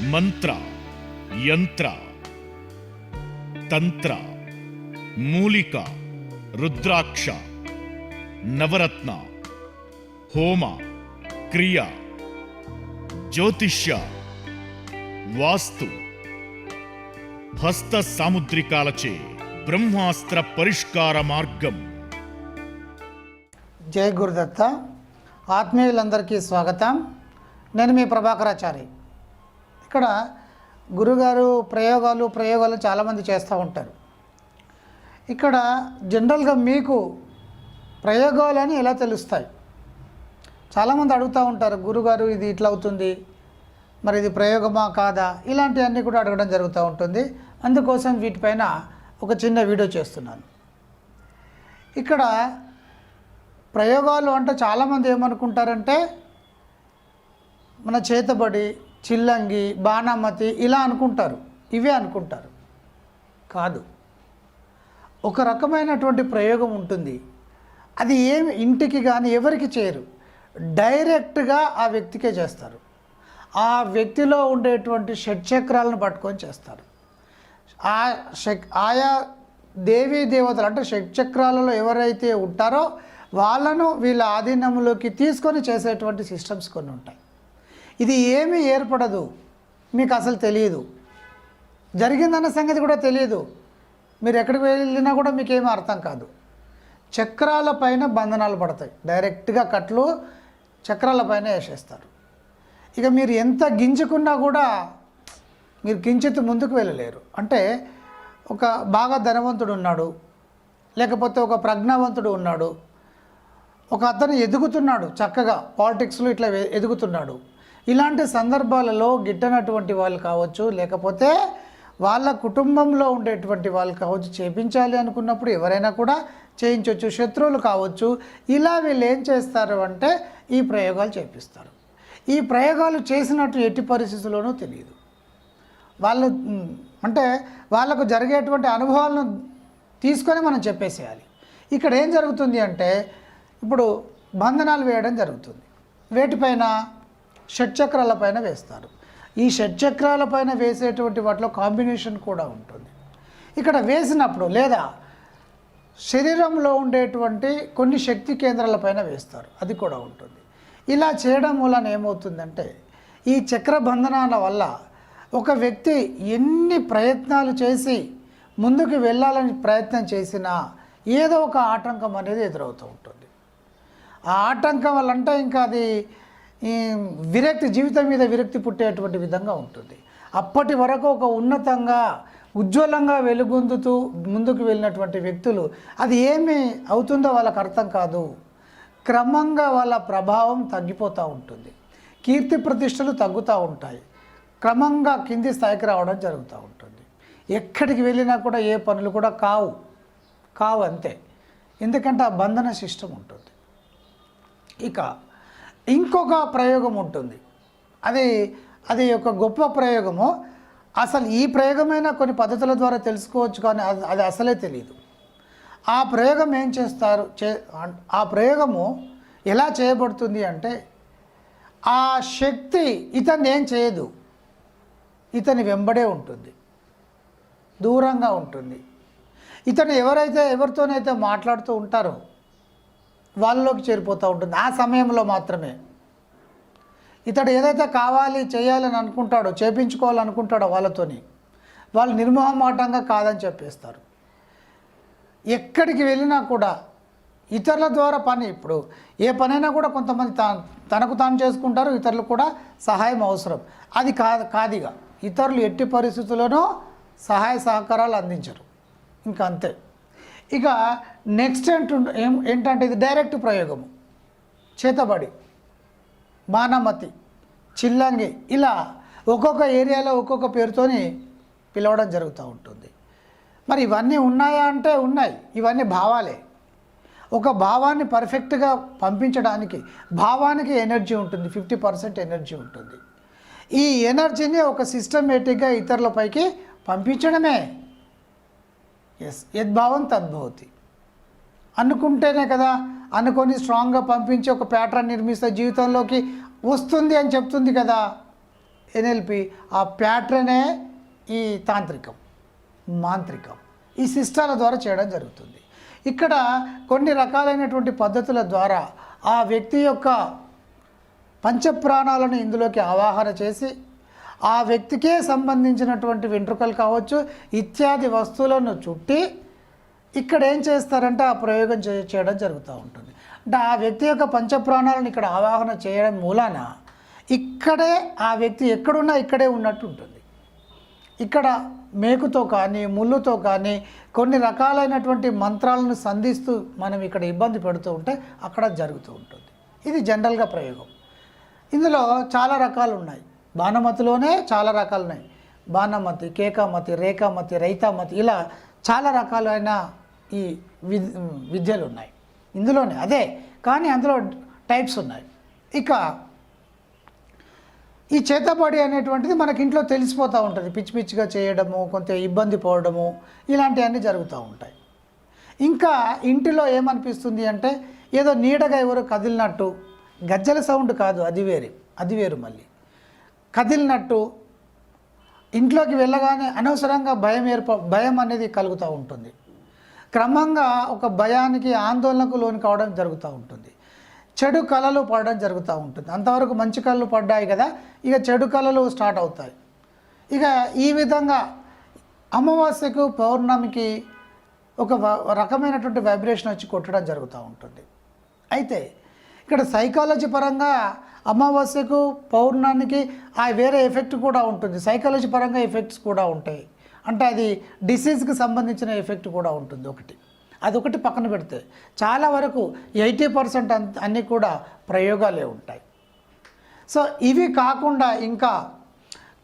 మంత్ర యంత్ర తంత్ర మూలిక రుద్రాక్ష నవరత్న హోమ క్రియ జ్యోతిష్య వాస్తు హస్త సాముద్రికాలచే బ్రహ్మాస్త్ర పరిష్కార మార్గం. జై గురుదత్త. ఆత్మీయులందరికీ స్వాగతం. నేను మీ ప్రభాకరాచారి. ఇక్కడ గురుగారు ప్రయోగాలు ప్రయోగాలు చాలామంది చేస్తూ ఉంటారు. ఇక్కడ జనరల్గా మీకు ప్రయోగాలు అని ఎలా తెలుస్తాయి? చాలామంది అడుగుతూ ఉంటారు గురుగారు ఇది ఇట్లా అవుతుంది మరి ఇది ప్రయోగమా కాదా? ఇలాంటివన్నీ కూడా అడగడం జరుగుతూ ఉంటుంది. అందుకోసం వీటిపైన ఒక చిన్న వీడియో చేస్తున్నాను. ఇక్కడ ప్రయోగాలు అంటే చాలామంది ఏమనుకుంటారంటే మన చేతబడి చిల్లంగి బాణామతి ఇలా అనుకుంటారు. ఇవే అనుకుంటారు. కాదు. ఒక రకమైనటువంటి ప్రయోగం ఉంటుంది. అది ఏమి ఇంటికి కానీ ఎవరికి చేయరు. డైరెక్ట్గా ఆ వ్యక్తికే చేస్తారు. ఆ వ్యక్తిలో ఉండేటువంటి షట్చక్రాలను పట్టుకొని చేస్తారు. ఆ శక్ ఆయా దేవీ దేవతలు అంటే షట్చక్రాలలో ఎవరైతే ఉంటారో వాళ్ళను వీళ్ళ ఆధీనంలోకి తీసుకొని చేసేటువంటి సిస్టమ్స్ కొన్ని ఉంటాయి. ఇది ఏమీ ఏర్పడదు. మీకు అసలు తెలియదు జరిగిందన్న సంగతి కూడా తెలియదు మీరు ఎక్కడికి వెళ్ళినా కూడా మీకు ఏమీ అర్థం కాదు. చక్రాల పైన బంధనాలు పడతాయి. డైరెక్ట్గా కట్లు చక్రాల పైన వేసేస్తారు. ఇక మీరు ఎంత గింజుకున్నా కూడా మీరు కించిత్ ముందుకు వెళ్ళలేరు. అంటే ఒక బాగా ధనవంతుడు ఉన్నాడు. లేకపోతే ఒక ప్రజ్ఞావంతుడు ఉన్నాడు. ఒక అతను ఎదుగుతున్నాడు చక్కగా. పాలిటిక్స్లో ఇట్లా ఎదుగుతున్నాడు. ఇలాంటి సందర్భాలలో గిట్టనటువంటి వాళ్ళు కావచ్చు లేకపోతే వాళ్ళ కుటుంబంలో ఉండేటువంటి వాళ్ళు కావచ్చు చేపించాలి అనుకున్నప్పుడు ఎవరైనా కూడా చేయించవచ్చు శత్రువులు కావచ్చు. ఇలా వీళ్ళు ఏం చేస్తారు అంటే ఈ ప్రయోగాలు చేపిస్తారు. ఈ ప్రయోగాలు చేసినట్టు ఎట్టి పరిస్థితుల్లోనూ తెలియదు. వాళ్ళు అంటే వాళ్ళకు జరిగేటువంటి అనుభవాలను తీసుకొని మనం చెప్పేసేయాలి. ఇక్కడ ఏం జరుగుతుంది అంటే ఇప్పుడు బంధనాలు వేయడం జరుగుతుంది. వేటిపైన షట్చక్రాల పైన వేస్తారు. ఈ షట్చక్రాల పైన వేసేటువంటి వాటిలో కాంబినేషన్ కూడా ఉంటుంది. ఇక్కడ వేసినప్పుడు లేదా శరీరంలో ఉండేటువంటి కొన్ని శక్తి కేంద్రాల పైన వేస్తారు. అది కూడా ఉంటుంది. ఇలా చేయడం వలన ఏమవుతుందంటే ఈ చక్ర బంధనాల వల్ల ఒక వ్యక్తి ఎన్ని ప్రయత్నాలు చేసి ముందుకు వెళ్ళాలని ప్రయత్నం చేసినా ఏదో ఒక ఆటంకం అనేది ఎదురవుతూ ఉంటుంది. ఆ ఆటంకం వల్ల అంటే ఇంకా అది ఈ విరక్తి జీవితం మీద విరక్తి పుట్టేటువంటి విధంగా ఉంటుంది. అప్పటి వరకు ఒక ఉన్నతంగా ఉజ్వలంగా వెలుగొందుతూ ముందుకు వెళ్ళినటువంటి వ్యక్తులు అది ఏమి అవుతుందో వాళ్ళకు అర్థం కాదు. క్రమంగా వాళ్ళ ప్రభావం తగ్గిపోతూ ఉంటుంది. కీర్తి ప్రతిష్టలు తగ్గుతూ ఉంటాయి. క్రమంగా కింది స్థాయికి రావడం జరుగుతూ ఉంటుంది. ఎక్కడికి వెళ్ళినా కూడా ఏ పనులు కూడా కావు. కావు అంతే. ఎందుకంటే ఆ బంధన సిస్టమ్ ఉంటుంది. ఇక ఇంకొక ప్రయోగం ఉంటుంది. అది అది ఒక గొప్ప ప్రయోగము. అసలు ఈ ప్రయోగమైనా కొన్ని పద్ధతుల ద్వారా తెలుసుకోవచ్చు కానీ అది అది అసలే తెలియదు ఆ ప్రయోగం ఏం చేస్తారు? చే ఆ ప్రయోగము ఎలా చేయబడుతుంది అంటే ఆ శక్తి ఇతన్ని ఏం చేయదు. ఇతని వెంబడే ఉంటుంది. దూరంగా ఉంటుంది. ఇతను ఎవరైతే ఎవరితోనైతే మాట్లాడుతూ ఉంటారో వాళ్ళలోకి చేరిపోతూ ఉంటుంది. ఆ సమయంలో మాత్రమే. ఇతడు ఏదైతే కావాలి చేయాలని అనుకుంటాడో చేపించుకోవాలనుకుంటాడో వాళ్ళతోని వాళ్ళు నిర్మోహమాటంగా కాదని చెప్పేస్తారు. ఎక్కడికి వెళ్ళినా కూడా ఇతరుల ద్వారా పని ఇప్పుడు ఏ పనైనా కూడా కొంతమంది తనకు తాను చేసుకుంటారు ఇతరులకు కూడా సహాయం అవసరం. అది కాదు కాదిగా. ఇతరులు ఎట్టి పరిస్థితుల్లోనూ సహాయ సహకారాలు అందించరు. ఇంకా అంతే. ఇక నెక్స్ట్ అంటు ఏం ఏంటంటే ఇది డైరెక్ట్ ప్రయోగము. చేతబడి బాణమతి చిల్లంగి ఇలా ఒక్కొక్క ఏరియాలో ఒక్కొక్క పేరుతోని పిలవడం జరుగుతూ ఉంటుంది. మరి ఇవన్నీ ఉన్నాయా అంటే ఉన్నాయి. ఇవన్నీ భావాలే. ఒక భావాన్ని పర్ఫెక్ట్గా పంపించడానికి భావానికి ఎనర్జీ ఉంటుంది ఫిఫ్టీ పర్సెంట్ ఎనర్జీ ఉంటుంది. ఈ ఎనర్జీని ఒక సిస్టమేటిక్గా ఇతరులపైకి పంపించడమే. ఎస్ యద్భావం తద్భవతి అనుకుంటేనే కదా అనుకొని స్ట్రాంగ్గా పంపించి ఒక ప్యాటర్న్ నిర్మిస్తే జీవితంలోకి వస్తుంది అని చెప్తుంది కదా ఎన్ఎల్పి ఆ ప్యాటర్నే ఈ తాంత్రికం మాంత్రికం. ఈ సిస్టాల ద్వారా చేయడం జరుగుతుంది. ఇక్కడ కొన్ని రకాలైనటువంటి పద్ధతుల ద్వారా ఆ వ్యక్తి యొక్క పంచప్రాణాలను ఇందులోకి ఆవాహన చేసి ఆ వ్యక్తికే సంబంధించినటువంటి వెంట్రుకలు కావచ్చు ఇత్యాది వస్తువులను చుట్టి ఇక్కడ ఏం చేస్తారంటే ఆ ప్రయోగం చేయడం జరుగుతూ ఉంటుంది. అంటే ఆ వ్యక్తి యొక్క పంచప్రాణాలను ఇక్కడ ఆవాహన చేయడం మూలాన ఇక్కడే ఆ వ్యక్తి ఎక్కడున్నా ఇక్కడే ఉన్నట్టు ఉంటుంది. ఇక్కడ మేకుతో కానీ ముళ్ళుతో కానీ కొన్ని రకాలైనటువంటి మంత్రాలను సంధిస్తూ మనం ఇక్కడ ఇబ్బంది పెడుతూ ఉంటే అక్కడ జరుగుతూ ఉంటుంది. ఇది జనరల్గా ప్రయోగం. ఇందులో చాలా రకాలు ఉన్నాయి. బాణమతిలోనే చాలా రకాలు ఉన్నాయి బాణమతి కేకామతి రేఖామతి రైతామతి ఇలా చాలా రకాలైన ఈ వి విద్యలు ఉన్నాయి ఇందులోనే అదే కానీ అందులో టైప్స్ ఉన్నాయి. ఇక ఈ చేతబడి అనేటువంటిది మనకి ఇంట్లో తెలిసిపోతూ ఉంటుంది. పిచ్చి పిచ్చిగా చేయడము కొంత ఇబ్బంది పోవడము ఇలాంటివన్నీ జరుగుతూ ఉంటాయి. ఇంకా ఇంటిలో ఏమనిపిస్తుంది అంటే ఏదో నీడగా ఎవరు కదిలినట్టు గజ్జల సౌండ్ కాదు అది వేరు అది వేరు మళ్ళీ. కదిలినట్టు ఇంట్లోకి వెళ్ళగానే అనవసరంగా భయం ఏర్ప భయం అనేది కలుగుతూ ఉంటుంది. క్రమంగా ఒక భయానికి ఆందోళనకు లోను కావడం జరుగుతూ ఉంటుంది. చెడు కళలు పడడం జరుగుతూ ఉంటుంది. అంతవరకు మంచి కళలు పడ్డాయి కదా ఇక చెడు కళలు స్టార్ట్ అవుతాయి. ఇక ఈ విధంగా అమావాస్యకు పౌర్ణమికి ఒక వ- రకమైనటువంటి వైబ్రేషన్ వచ్చి కొట్టడం జరుగుతూ ఉంటుంది. అయితే ఇక్కడ సైకాలజీ పరంగా అమావాస్యకు పౌర్ణానికి ఆ వేరే ఎఫెక్ట్ కూడా ఉంటుంది. సైకాలజీ పరంగా ఎఫెక్ట్స్ కూడా ఉంటాయి. అంటే అది డిసీజ్కి సంబంధించిన ఎఫెక్ట్ కూడా ఉంటుంది ఒకటి. అదొకటి పక్కన పెడితే చాలా వరకు ఎయిటీ పర్సెంట్ అన్నీ కూడా ప్రయోగాలే ఉంటాయి. సో ఇవి కాకుండా ఇంకా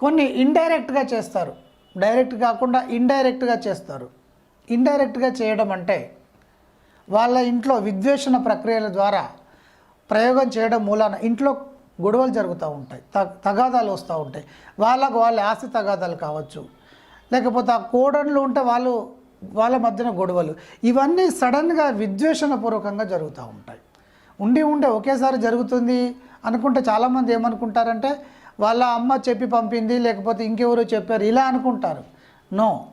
కొన్ని ఇండైరెక్ట్గా చేస్తారు. డైరెక్ట్ కాకుండా ఇండైరెక్ట్గా చేస్తారు. ఇండైరెక్ట్గా చేయడం అంటే వాళ్ళ ఇంట్లో విద్వేషణ ప్రక్రియల ద్వారా ప్రయోగం చేయడం మూలాన ఇంట్లో గొడవలు జరుగుతూ ఉంటాయి. త తగాదాలు వస్తూ ఉంటాయి. వాళ్ళకు వాళ్ళ ఆస్తి తగాదాలు కావచ్చు. లేకపోతే ఆ కోడన్లు ఉంటే వాళ్ళు వాళ్ళ మధ్యన గొడవలు. ఇవన్నీ సడన్గా విద్వేషణపూర్వకంగా జరుగుతూ ఉంటాయి. ఉండి ఉండే ఒకేసారి జరుగుతుంది అనుకుంటే చాలామంది ఏమనుకుంటారంటే వాళ్ళ అమ్మ చెప్పి పంపింది లేకపోతే ఇంకెవరో చెప్పారు ఇలా అనుకుంటారు. నో.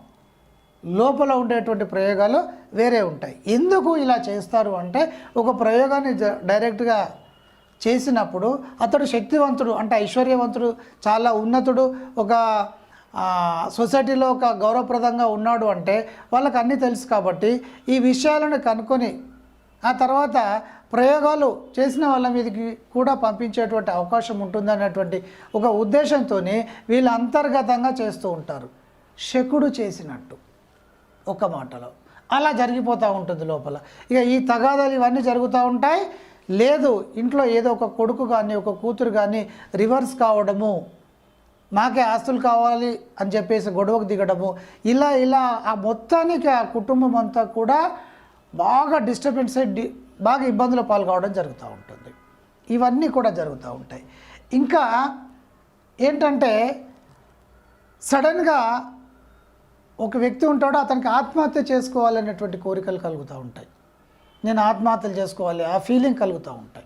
లోపల ఉండేటువంటి ప్రయోగాలు వేరే ఉంటాయి. ఎందుకు ఇలా చేస్తారు అంటే ఒక ప్రయోగాన్ని జ- డైరెక్ట్గా చేసినప్పుడు అతడు శక్తివంతుడు అంటే ఐశ్వర్యవంతుడు చాలా ఉన్నతుడు ఒక సొసైటీలో ఒక గౌరవప్రదంగా ఉన్నాడు అంటే వాళ్ళకి అన్నీ తెలుసు కాబట్టి ఈ విషయాలను కనుక్కొని ఆ తర్వాత ప్రయోగాలు చేసిన వాళ్ళ మీదకి కూడా పంపించేటువంటి అవకాశం ఉంటుందనేటువంటి ఒక ఉద్దేశంతో వీళ్ళు అంతర్గతంగా చేస్తూ ఉంటారు. శకుడు చేసినట్టు ఒక మాటలో. అలా జరిగిపోతూ ఉంటుంది లోపల. ఇక ఈ తగాదాలు ఇవన్నీ జరుగుతూ ఉంటాయి. లేదు ఇంట్లో ఏదో ఒక కొడుకు కానీ ఒక కూతురు కానీ రివర్స్ కావడము మాకే ఆస్తులు కావాలి అని చెప్పేసి గొడవకు దిగడము ఇలా ఇలా ఆ మొత్తానికి ఆ కుటుంబం అంతా కూడా బాగా డిస్టర్బెన్స్ అయ్యి బాగా ఇబ్బందులు పాల్గొవడం జరుగుతూ ఉంటుంది. ఇవన్నీ కూడా జరుగుతూ ఉంటాయి. ఇంకా ఏంటంటే సడన్గా ఒక వ్యక్తి ఉంటాడో అతనికి ఆత్మహత్య చేసుకోవాలనేటువంటి కోరికలు కలుగుతూ ఉంటాయి. నేను ఆత్మహత్యలు చేసుకోవాలి ఆ ఫీలింగ్ కలుగుతూ ఉంటాయి.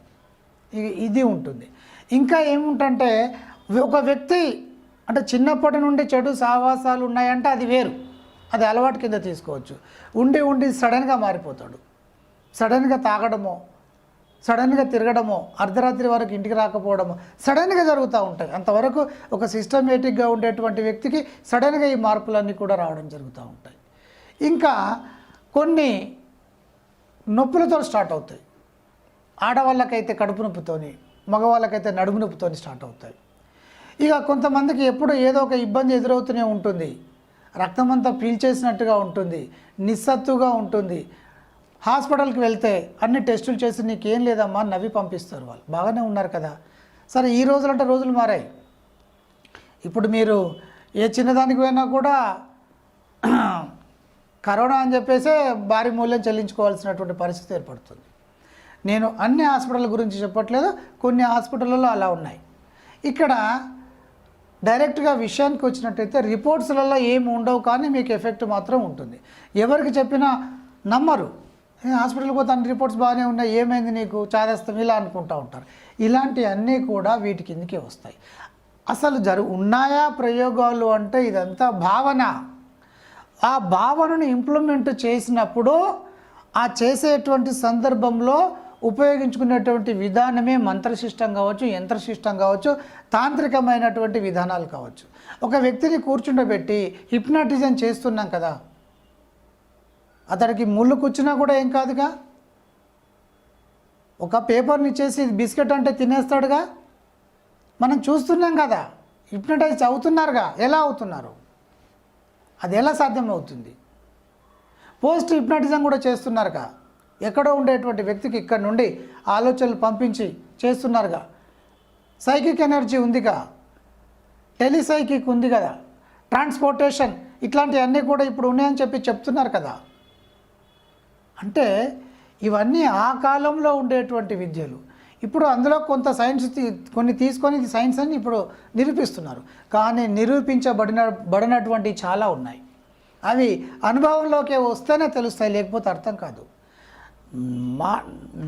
ఇది ఇది ఉంటుంది. ఇంకా ఏముంటంటే ఒక వ్యక్తి అంటే చిన్నప్పటి నుండి చెడు సావాసాలు ఉన్నాయంటే అది వేరు. అది అలవాటు కింద తీసుకోవచ్చు. ఉండి ఉండి సడన్గా మారిపోతాడు. సడన్గా తాగడమో సడన్గా తిరగడమో అర్ధరాత్రి వరకు ఇంటికి రాకపోవడమో సడన్గా జరుగుతూ ఉంటాయి. అంతవరకు ఒక సిస్టమేటిక్గా ఉండేటువంటి వ్యక్తికి సడన్గా ఈ మార్పులన్నీ కూడా రావడం జరుగుతూ ఉంటాయి. ఇంకా కొన్ని నొప్పులతో స్టార్ట్ అవుతాయి. ఆడవాళ్ళకైతే కడుపు నొప్పితోని మగవాళ్ళకైతే నడుము నొప్పితోని స్టార్ట్ అవుతాయి. ఇక కొంతమందికి ఎప్పుడు ఏదో ఒక ఇబ్బంది ఎదురవుతూనే ఉంటుంది. రక్తం అంతా పీల్చేసినట్టుగా ఉంటుంది. నిస్సత్తుగా ఉంటుంది. హాస్పిటల్కి వెళ్తే అన్ని టెస్టులు చేసి నీకేం లేదమ్మా నవ్వి పంపిస్తారు వాళ్ళు. బాగానే ఉన్నారు కదా. సరే ఈ రోజులంటే రోజులు మారాయి. ఇప్పుడు మీరు ఏ చిన్నదానికి పోయినా కూడా కరోనా అని చెప్పేసే భారీ మూల్యం చెల్లించుకోవాల్సినటువంటి పరిస్థితి ఏర్పడుతుంది. నేను అన్ని హాస్పిటల్ గురించి చెప్పట్లేదు కొన్ని హాస్పిటల్లో అలా ఉన్నాయి. ఇక్కడ డైరెక్ట్గా విషయానికి వచ్చినట్టయితే రిపోర్ట్స్లలో ఏమి ఉండవు కానీ మీకు ఎఫెక్ట్ మాత్రం ఉంటుంది. ఎవరికి చెప్పినా నమ్మరు. హాస్పిటల్కి పోతే అన్ని రిపోర్ట్స్ బాగానే ఉన్నాయి ఏమైంది నీకు? చాదేస్తాం ఇలా అనుకుంటూ ఉంటారు. ఇలాంటివన్నీ కూడా వీటి కిందకే వస్తాయి. అసలు జరు ఉన్నాయా ప్రయోగాలు అంటే ఇదంతా భావన. ఆ భావనను ఇంప్లిమెంట్ చేసినప్పుడు ఆ చేసేటువంటి సందర్భంలో ఉపయోగించుకునేటువంటి విధానమే మంత్రశిష్టం కావచ్చు యంత్రశిష్టం కావచ్చు తాంత్రికమైనటువంటి విధానాలు కావచ్చు. ఒక వ్యక్తిని కూర్చుండబెట్టి హిప్నాటిజం చేస్తున్నాం కదా. అతడికి ముళ్ళు కూర్చున్నా కూడా ఏం కాదుగా? ఒక పేపర్ని ఇచ్చేసి బిస్కెట్ అంటే తినేస్తాడుగా? మనం చూస్తున్నాం కదా. హిప్నటైజ్ అవుతున్నారుగా? ఎలా అవుతున్నారు? అది ఎలా సాధ్యమవుతుంది? పోస్ట్ హిప్నటిజం కూడా చేస్తున్నారుగా. ఎక్కడో ఉండేటువంటి వ్యక్తికి ఇక్కడ నుండి ఆలోచనలు పంపించి చేస్తున్నారుగా. సైకిక్ ఎనర్జీ ఉందిగా. టెలిసైకిక్ ఉంది కదా. ట్రాన్స్పోర్టేషన్ ఇట్లాంటివన్నీ కూడా ఇప్పుడు ఉన్నాయని చెప్పి చెప్తున్నారు కదా. అంటే ఇవన్నీ ఆ కాలంలో ఉండేటువంటి విద్యలు. ఇప్పుడు అందులో కొంత సైన్స్ కొన్ని తీసుకొని సైన్స్ అని ఇప్పుడు నిరూపిస్తున్నారు. కానీ నిరూపించబడిన బడినటువంటి చాలా ఉన్నాయి. అవి అనుభవంలోకి వస్తేనే తెలుస్తాయి లేకపోతే అర్థం కాదు. మా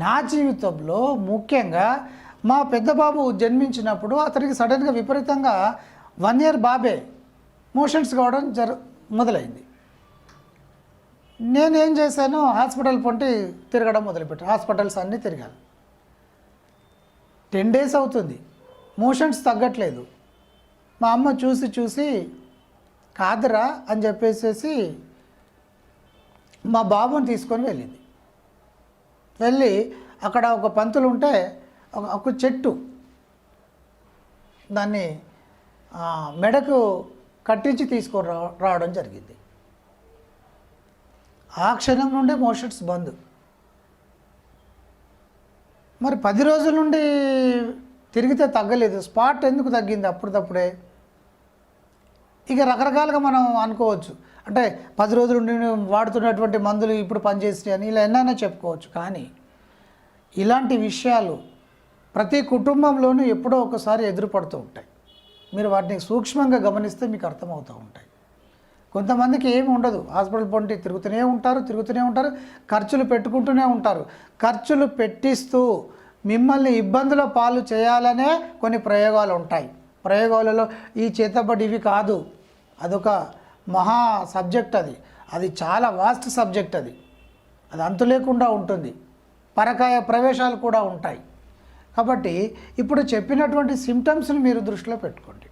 నా జీవితంలో ముఖ్యంగా మా పెద్ద బాబు జన్మించినప్పుడు అతనికి సడన్గా విపరీతంగా వన్ ఇయర్ బాబే మోషన్స్ కావడం జరు మొదలైంది. నేనేం చేశాను? హాస్పిటల్ పొంటి తిరగడం మొదలుపెట్టాను హాస్పిటల్స్ అన్నీ తిరిగాను. టెన్ డేస్ అవుతుంది. మోషన్స్ తగ్గట్లేదు. మా అమ్మ చూసి చూసి కాదురా అని చెప్పేసేసి మా బాబుని తీసుకొని వెళ్ళింది. వెళ్ళి అక్కడ ఒక పంతులు ఉంటే ఒక- చెట్టు. దాన్ని మెడకు కట్టించి తీసుకొని రా రావడం జరిగింది. ఆ క్షణం నుండే మోషన్స్ బంద్. మరి పది రోజుల నుండి తిరిగితే తగ్గలేదు. స్పాట్ ఎందుకు తగ్గింది అప్పుడప్పుడే ఇక రకరకాలుగా మనం అనుకోవచ్చు. అంటే పది రోజుల నుండి వాడుతున్నటువంటి మందులు ఇప్పుడు పనిచేస్తాయి అని ఇలా ఎన్నైనా చెప్పుకోవచ్చు. కానీ ఇలాంటి విషయాలు ప్రతి కుటుంబంలోనూ ఎప్పుడో ఒకసారి ఎదురుపడుతూ ఉంటాయి. మీరు వాటిని సూక్ష్మంగా గమనిస్తే మీకు అర్థమవుతూ ఉంటాయి. కొంతమందికి ఏమి ఉండదు. హాస్పిటల్ పొంటి తిరుగుతూనే ఉంటారు తిరుగుతూనే ఉంటారు ఖర్చులు పెట్టుకుంటూనే ఉంటారు. ఖర్చులు పెట్టిస్తూ మిమ్మల్ని ఇబ్బందుల పాలు చేయాలనే కొన్ని ప్రయోగాలు ఉంటాయి. ప్రయోగాలలో ఈ చేతబడి ఇవి కాదు. అదొక మహా సబ్జెక్ట్ అది. అది చాలా వాస్ట్ సబ్జెక్ట్ అది. అది అంతు లేకుండా ఉంటుంది. పరకాయ ప్రవేశాలు కూడా ఉంటాయి. కాబట్టి ఇప్పుడు చెప్పినటువంటి సిమ్టమ్స్ని మీరు దృష్టిలో పెట్టుకోండి.